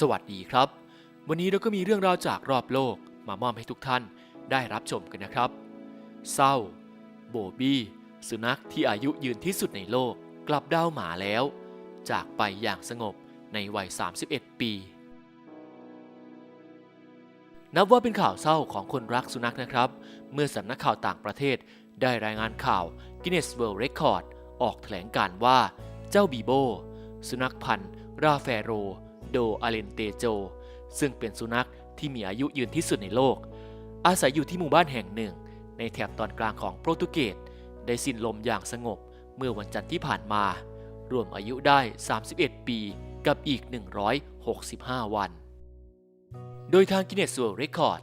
สวัสดีครับ วันนี้เราก็มีเรื่องราวจากรอบโลกมามอบให้ทุกท่านได้รับชมกันนะครับ เศร้า โบบี้ สุนัขที่อายุยืนที่สุดในโลก กลับดาวหมาแล้ว จากไปอย่างสงบในวัย 31 ปี นับว่าเป็นข่าวเศร้าของคนรักสุนัขนะครับ เมื่อสำนักข่าวต่างประเทศได้รายงานข่าว Guinness World Record ออกแถลงการ์ว่า เจ้าบีโบ สุนัขพันธุ์ ราแฟโร โดอาเลนเตโจ ซึ่งเป็นสุนัขที่มีอายุยืนที่สุดในโลก อาศัยอยู่ที่หมู่บ้านแห่งหนึ่ง ในแถบตอนกลางของโปรตุเกสได้สิ้นลมอย่างสงบเมื่อวันจันทร์ที่ผ่านมา รวมอายุได้ 31 ปีกับอีก 165 วัน โดยทาง Guinness World Record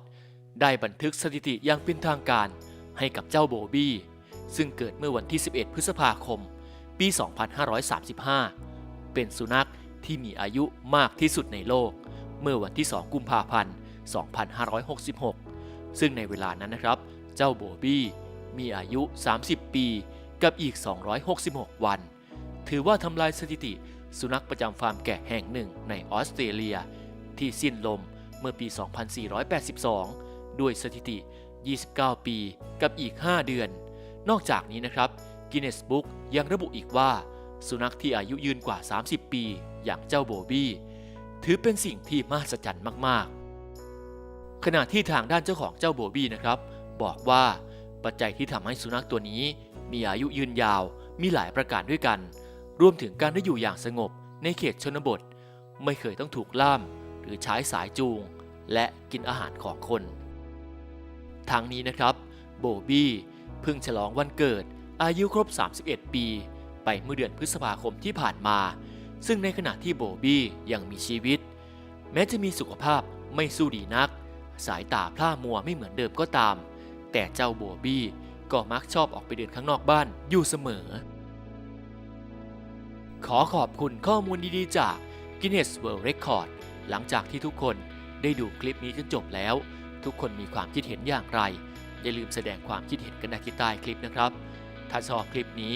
ได้บันทึกสถิติอย่างเป็นทางการให้กับเจ้าโบบี้ ซึ่งเกิดเมื่อวันที่ 11 พฤษภาคม ปี 2535 เป็นสุนัข ที่มีอายุมากที่สุดในโลก เมื่อวันที่ 2 กุมภาพันธ์ 2566 ซึ่งในเวลานั้นนะครับ เจ้าโบบี้มีอายุ 30 ปีกับอีก 266 วัน ถือว่าทำลายสถิติสุนัขประจำฟาร์มแกะแห่งหนึ่งในออสเตรเลีย ที่สิ้นลมเมื่อปี 2482 ด้วยสถิติ 29 ปีกับอีก 5 เดือน นอกจากนี้นะครับ Guinness Book ยังระบุอีกว่า สุนัขที่อายุยืนกว่า 30 ปี อย่างเจ้าโบบี้ ถือเป็นสิ่งที่มหัศจรรย์มากๆ ขณะที่ทางด้านเจ้าของเจ้าโบบี้นะครับ บอกว่าปัจจัยที่ทำให้สุนัขตัวนี้ มีอายุยืนยาวมีหลายประการด้วยกัน รวมถึงการได้อยู่อย่างสงบในเขตชนบท ไม่เคยต้องถูกล่าม หรือใช้สายจูง และกินอาหารของคน ทั้งนี้นะครับ โบบี้เพิ่งฉลองวันเกิดอายุครบ 31 ปี ไปเมื่อเดือนพฤษภาคมที่ผ่านมา ซึ่งในขณะที่โบบี้ยังมีชีวิต แม้จะมีสุขภาพไม่สู้ดีนัก สายตาพร่ามัวไม่เหมือนเดิมก็ตาม แต่เจ้าโบบี้ก็มักชอบออกไปเดินข้างนอกบ้านอยู่เสมอ ขอขอบคุณข้อมูลดีๆจาก Guinness World Record หลังจากที่ทุกคนได้ดูคลิปนี้จนจบแล้ว ทุกคนมีความคิดเห็นอย่างไร อย่าลืมแสดงความคิดเห็นกันในที่ใต้คลิปนะครับ ถ้าชอบคลิปนี้